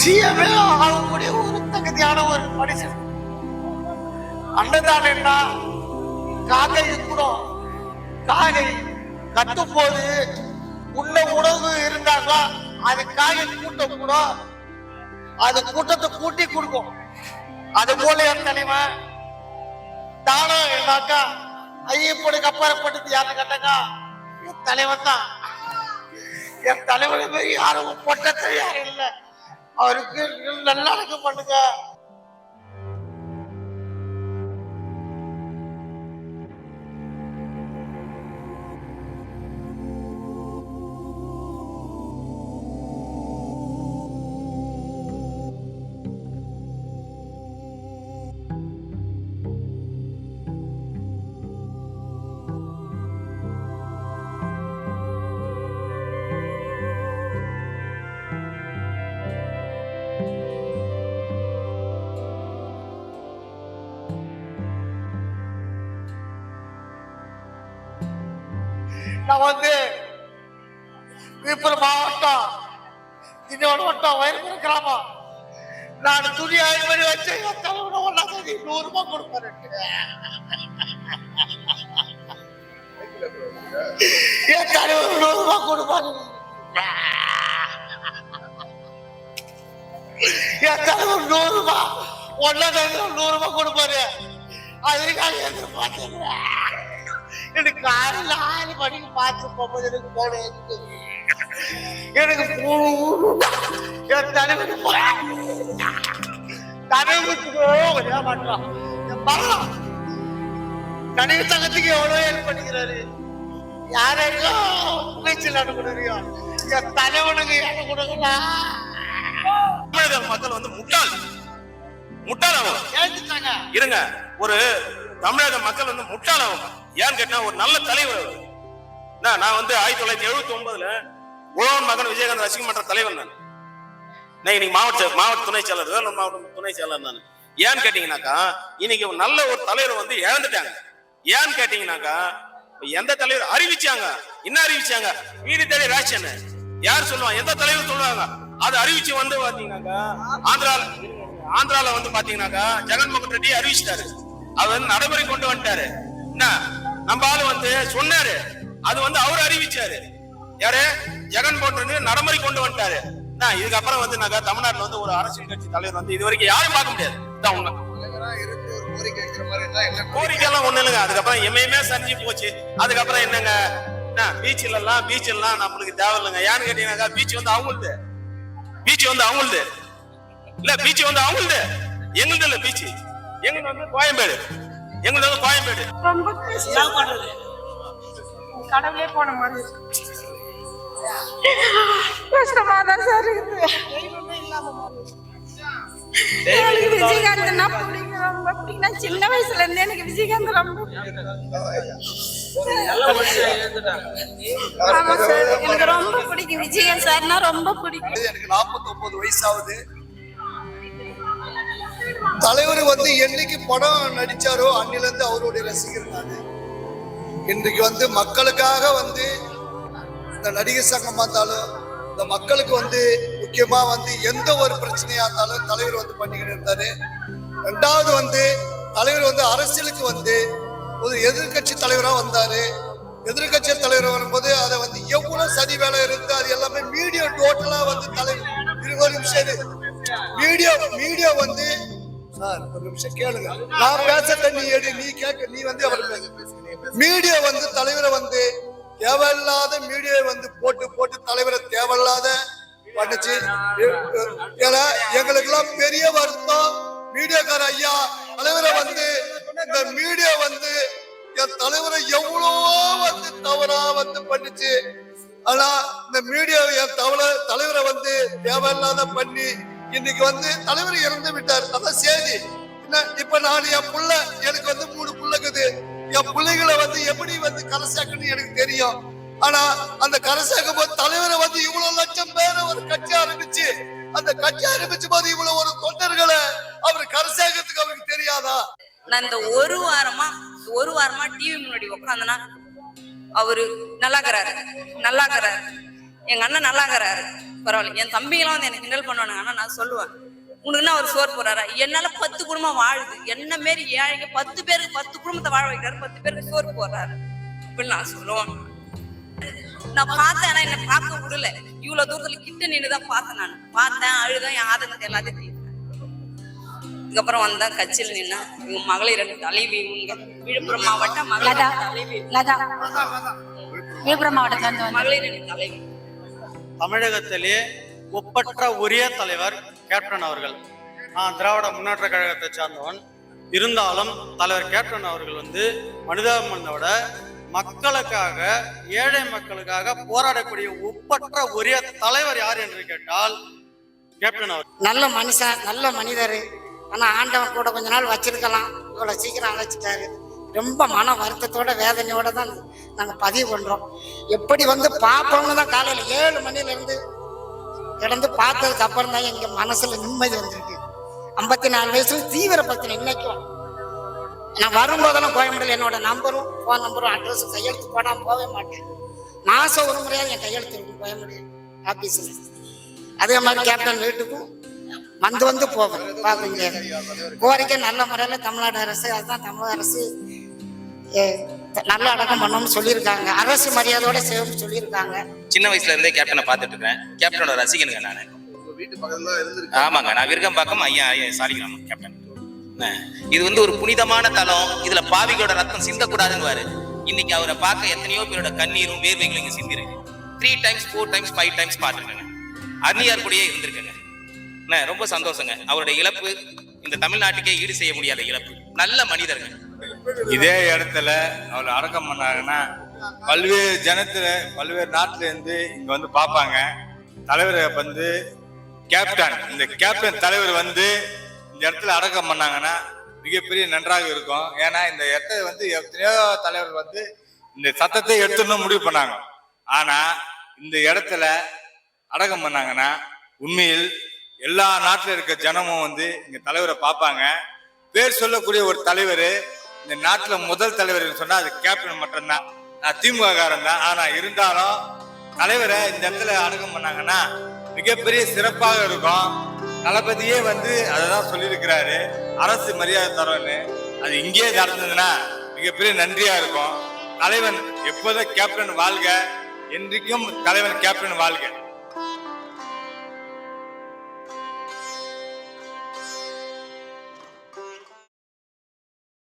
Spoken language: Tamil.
சிஎம்ஏ ஆகக்கூடிய ஒரு தகுதியான ஒரு மனுஷன் அன்னதானம்னா காக்கை கூட காகை கத்தும் போது உள்ள உணவு இருந்தாக்கா அது காகை கூட்டம் கூட அது கூட்டத்தை கூட்டி கொடுக்கும். அது போல என் தலைவன் தானம் என்னாக்கா? ஐயப்பனுக்கு அப்பாற்பட்டது யாரு கேட்டாக்கா? என் தலைவன் தான் என் தலைவனுக்கு யாரும் பொட்டத்தை யாரும் இல்லை. அவருக்கு நல்லா பண்ணுங்க. நான் வந்து விழுப்புரம் மாவட்டம் இன்னொரு வட்டம் வயிறு கிராமம். நான் துணி ஆயிரம் மணி வச்சு என் தலைவனை ஒன்னா தேதி நூறு ரூபாய் கொடுப்பாரு. என் தலைவர் நூறு ரூபாய் கொடுப்பாரு. என் தலைவர் நூறு ரூபாய் ஒன்னா தேதி நூறு ரூபாய் கொடுப்பாரு. அதுக்காக எதிர்பார்த்தேன் எனக்கு காலையில் ஆறு மணிக்கு பார்த்து போகும்போது எனக்கு போன எனக்கு பூ- என் தலைவர் தலைவருக்கு ஒரே மாட்டான் மரம் கணித சங்கத்துக்கு எவ்வளோ ஹெல்ப் பண்ணிக்கிறாரு. யாரையும் பேச்சில் அனுப்புறியோ என் தலைவனுக்கு கொடுங்களா தமிழக மக்கள் வந்து முட்டாள். முட்டாள் அவங்க இருங்க. ஒரு தமிழக மக்கள் வந்து முட்டாளவங்க. ஏன்னு கேட்டா ஒரு நல்ல தலைவர் அவர். என்ன, நான் வந்து ஆயிரத்தி தொள்ளாயிரத்தி எழுபத்தி ஒன்பதுல உழவன் மகன் விஜயகாந்த் ரசிக மன்ற தலைவர் நான். நான் இன்னைக்கு மாவட்ட மாவட்ட துணை செயலர் வேலூர் மாவட்ட துணை செயலர் நான். ஏன்னு கேட்டீங்கன்னாக்கா இன்னைக்கு ஒரு நல்ல ஒரு தலைவர் வந்து இழந்துட்டாங்க. ஏன்னு கேட்டீங்கன்னாக்கா எந்த தலைவர் அறிவிச்சாங்க? என்ன அறிவிச்சாங்க? வீடு தேடி ராஜன் யார் சொல்லுவாங்க? எந்த தலைவர் சொல்லுவாங்க? அது அறிவிச்சு வந்து பாத்தீங்கன்னாக்கா ஆந்திரால ஆந்திரால வந்து பாத்தீங்கன்னாக்கா ஜெகன்மோகன் ரெட்டி அறிவிச்சிட்டாரு. அது வந்து நடைமுறை கொண்டு வந்துட்டாரு. என்ன? நம்ம ஆளு வந்து சொன்னாரு. அது வந்து அவர் அறிவிச்சாரு. யாரு? ஜெகன் போட்டு நடைமுறை கொண்டு வந்துட்டாரு. என்ன, இதுக்கப்புறம் வந்து நாங்க தமிழ்நாட்டுல வந்து ஒரு அரசியல் கட்சி தலைவர் வந்து இது வரைக்கும் யாரும் பார்க்க முடியாது. உண்மை. கோரிக்கை எல்லாம் ஒண்ணு இல்லைங்க. அதுக்கப்புறம் எமையுமே சரிஞ்சு போச்சு. அதுக்கப்புறம் என்னங்க? என்ன? பீச்சில் எல்லாம் பீச் எல்லாம் நம்மளுக்கு தேவையில்லைங்க. ஏன்னு கேட்டீங்கன்னாக்கா பீச் வந்து அவங்களுது. பீச் வந்து அவங்களுது. இல்ல பீச் வந்து அவங்களுது. எங்களுது இல்ல பீச் எங்களுக்கு வந்து கோயம்பேடு? எங்களுக்கு வந்து கோயம்பேடு. ரொம்ப கடவுளே போன மாதிரி. இருக்கு. கஷ்டமா தான் சார் இருக்குது எனக்கு விஜயகாந்த்னா பிடிக்கும். ரொம்ப பிடிக்கும். நான் சின்ன வயசுல இருந்து எனக்கு விஜயகாந்த் ரொம்ப ஆமா சார். எனக்கு ரொம்ப பிடிக்கும். விஜயகாந்த் சார்னா ரொம்ப பிடிக்கும். எனக்கு 49 வயசாகுது. தலைவர் வந்து என்னைக்கு படம் நடிச்சாரோ அன்னில இருந்து அவருடைய ரசிகர் நானு. இன்றைக்கு வந்து மக்களுக்காக வந்து இந்த நடிகர் சங்கம் இருந்தாலும் இந்த மக்களுக்கு வந்து முக்கியமா வந்து எந்த ஒரு பிரச்சனையா இருந்தாலும் தலைவர் வந்து பண்ணிக்கிட்டு இருந்தாரு. ரெண்டாவது வந்து தலைவர் வந்து அரசியலுக்கு வந்து ஒரு எதிர்க்கட்சி தலைவரா வந்தாரு. எதிர்க்கட்சி தலைவர் வரும்போது அதை வந்து எவ்வளவு சதி வேலை இருந்து அது எல்லாமே மீடியா டோட்டலா வந்து தலைவர் இருபது நிமிஷம் மீடியா மீடியா வந்து சார் ஒரு நிமிஷம் கேளுங்க. நான் பேச நீ எடு நீ கேட்க நீ வந்து அவர் மீடியா வந்து தலைவரை வந்து தேவையில்லாத மீடியா வந்து போட்டு போட்டு தலைவரை தேவையில்லாத பண்ணுச்சு. ஏன்னா எங்களுக்கு எல்லாம் பெரிய வருத்தம். மீடியாக்கார ஐயா தலைவரை வந்து இந்த மீடியா வந்து என் தலைவரை எவ்வளோ வந்து தவறா வந்து பண்ணுச்சு. ஆனா இந்த மீடியா என் தவளை தலைவரை வந்து தேவையில்லாத பண்ணி இன்னைக்கு வந்து தலைவர் இறந்து விட்டார். அதான் செய்தி என்ன இப்ப நான் என் புள்ள எனக்கு வந்து மூணு புள்ளக்குது. என் பிள்ளைகளை வந்து எப்படி வந்து கரை சேர்க்கணும்னு எனக்கு தெரியும். ஆனா அந்த கரை சேர்க்கும் போது தலைவரை வந்து இவ்வளவு லட்சம் பேரை ஒரு கட்சி ஆரம்பிச்சு அந்த கட்சி ஆரம்பிச்ச போது இவ்வளவு ஒரு தொண்டர்களை அவர் கரை சேர்க்கறதுக்கு அவருக்கு தெரியாதா? நான் இந்த ஒரு வாரமா ஒரு வாரமா டிவி முன்னாடி உட்காந்தனா அவரு நல்லாக்குறாரு நல்லாக்குறாரு. எங்க அண்ணன் நல்லாங்கிறாரு. பரவாயில்ல. என் தம்பிங்களாம் வந்து எனக்கு கிண்டல் பண்ணுவானுங்க. ஆனா நான் சொல்லுவேன். உனக்குன்னா அவர் சோறு போறாரா என்னால பத்து குடும்பம் வாழுது. என்ன மாரி ஏழைங்க பத்து பேருக்கு பத்து குடும்பத்தை வாழ வைக்கிறாரு. பத்து பேருக்கு சோறு போடுறாரு. அப்படின்னு நான் சொல்லுவேன். நான் பார்த்தேன் ஆனா என்ன பார்க்க விடல. இவ்வளவு தூரத்துல கிட்ட நின்று தான் பார்த்தேன் நான். பார்த்தேன் அழுதேன் என் ஆதங்கத்தை எல்லாத்தையும் தீர்த்தேன். இதுக்கப்புறம் வந்தா கட்சியில் நின்னா இவங்க மகளிர் தலைவி இவங்க விழுப்புரம் மாவட்ட மகளிர் தலைவி விழுப்புரம் மாவட்டத்துல மகளிர் தலைவி தமிழகத்திலே ஒப்பற்ற ஒரே தலைவர் கேப்டன் அவர்கள். நான் திராவிட முன்னேற்ற கழகத்தை சார்ந்தவன். இருந்தாலும் தலைவர் கேப்டன் அவர்கள் வந்து மனிதாபிமானோட மக்களுக்காக ஏழை மக்களுக்காக போராடக்கூடிய ஒப்பற்ற ஒரே தலைவர் யார் என்று கேட்டால் கேப்டன் அவர். நல்ல மனுஷன் நல்ல மனிதர். ஆனால் ஆண்டவன் கூட கொஞ்ச நாள் வச்சிருக்கலாம். அவ்வளோ சீக்கிரம் அழைச்சிட்டாரு. ரொம்ப மன வருத்தத்தோட வேதனையோட தான் நாங்க பதிவு பண்றோம். எப்படி வந்து பார்ப்போம்னு தான் காலையில ஏழு மணில இருந்து கிடந்து பார்த்ததுக்கு அப்புறம் தான் எங்க மனசுல நிம்மதி வந்திருக்கு. ஐம்பத்தி நாலு வயசுல தீவிர பக்தன் இன்னைக்கும். நான் வரும்போதெல்லாம் கோயம்புத்தூர் என்னோட நம்பரும் ஃபோன் நம்பரும் அட்ரஸும் கையெழுத்து போடாம போகவே மாட்டேன். மாசம் ஒரு முறையாக என் கையெழுத்து இருக்கும் கோயம்புத்தூர் ஆபீஸ்ல அதே மாதிரி கேப்டன் வீட்டுக்கும் வந்து வந்து போவேன். பார்க்க முடியாது கோரிக்கை நல்ல முறையில் தமிழ்நாடு அரசு அதுதான் தமிழக அரசு நல்ல அடக்கம் பண்ணணும்னு சொல்லியிருக்காங்க. அரசு மரியாதையோட செய்யணும்னு சொல்லியிருக்காங்க. சின்ன வயசுல இருந்தே கேப்டனை பார்த்துட்டு இருக்கேன். கேப்டனோட ரசிகனுங்க நானு. ஆமாங்க நான் விருகம்பாக்கம் ஐயா ஐயா சாரிக்கலாம் கேப்டன் இது வந்து ஒரு புனிதமான தலம். இதுல பாவிகளோட ரத்தம் சிந்தக்கூடாதுன்னு இன்னைக்கு அவரை பார்க்க எத்தனையோ பேரோட கண்ணீரும் வேர்வைகளும் இங்க சிந்திருக்கு. Three times four times five times பார்த்துருக்கேங்க. அந்நியார் கூடயே இருந்திருக்கேங்க. என்ன, ரொம்ப சந்தோஷங்க. அவருடைய இழப்பு இந்த தமிழ்நாட்டுக்கே ஈடு செய்ய முடியாத இழப்பு. நல்ல மனிதர்கள். இதே இடத்துல அவளை அடக்கம் பண்ணாங்கன்னா பல்வேறு ஜனத்துல பல்வேறு நாட்டுல இருந்து இங்க வந்து பார்ப்பாங்க. தலைவர் வந்து கேப்டன் இந்த கேப்டன் தலைவர் வந்து இந்த இடத்துல அடக்கம் பண்ணாங்கன்னா மிகப்பெரிய நன்றாக இருக்கும். ஏன்னா இந்த இடத்த வந்து எத்தனையோ தலைவர் வந்து இந்த சத்தத்தை எடுத்துடணும் முடிவு பண்ணாங்க. ஆனா இந்த இடத்துல அடக்கம் பண்ணாங்கன்னா உண்மையில் எல்லா நாட்டில் இருக்க ஜனமும் வந்து இங்க தலைவரை பார்ப்பாங்க. பேர் சொல்லக்கூடிய ஒரு தலைவர் இந்த நாட்டுல முதல் தலைவர் சொன்னா அது கேப்டன் மட்டும்தான். நான் திமுக காரன் தான் ஆனா இருந்தாலும் தலைவரை இந்த இடத்துல அணுகம் பண்ணாங்கன்னா மிகப்பெரிய சிறப்பாக இருக்கும். தளபதியே வந்து அததான் சொல்லியிருக்கிறாரு. அரசு மரியாதை தரோன்னு அது இங்கேயே நடந்ததுன்னா மிகப்பெரிய நன்றியா இருக்கும். தலைவன் எப்போதும் கேப்டன் வாழ்க. என்றைக்கும் தலைவன் கேப்டன் வாழ்க.